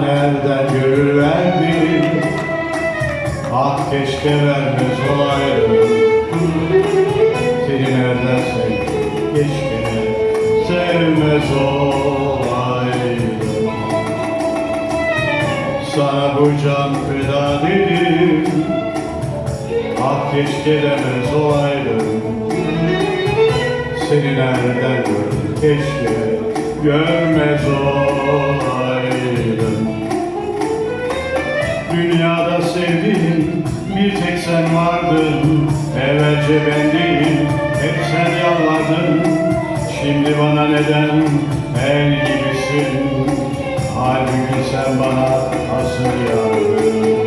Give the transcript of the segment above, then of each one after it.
nereden görür verdi? Ah keşke vermez olaydım Seni nereden sevdim Keşke sevmez olaydım Sana bu can feda dedim. Ah keşke demez olaydım Seni nereden gördüm? Keşke görmez olaydım Dünyada sevdiğim bir tek sen vardın. Evvelce ben değil hep sen yalvardın. Şimdi bana neden el gibisin? Halbuki sen bana asıl yardın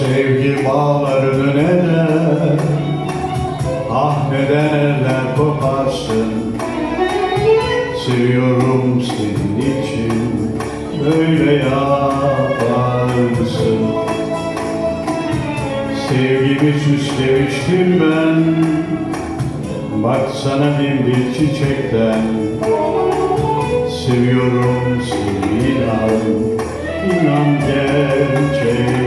Sevgi bağlarını neden Ah neden eller koparsın. Seviyorum senin için Böyle yaparsın. Sevgimi süslemiştim ben. Baksana bin bir çiçekten. Seviyorum seni inan İnan gerçekten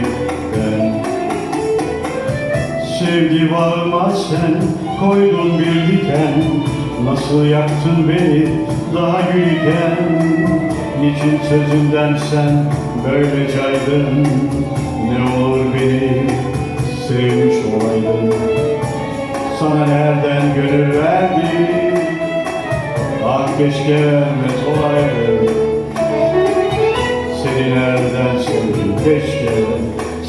Sevgi bağıma sen koydun bir diken. Nasıl yaktın beni daha gülken Niçin sözünden sen böyle caydın? Ne olur beni sevmiş olaydın? Sana nereden gönül verdi? Ah keşke vermez olaydım. Seni nereden sevdim? Keşke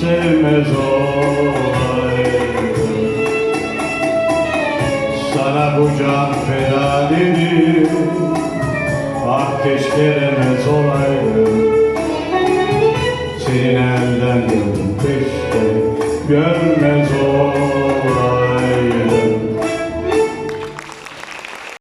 sevmez olaydım Bu can feda dedim Ah keşke demez olaydım. Seni nereden gördüm keşke görmez olaydım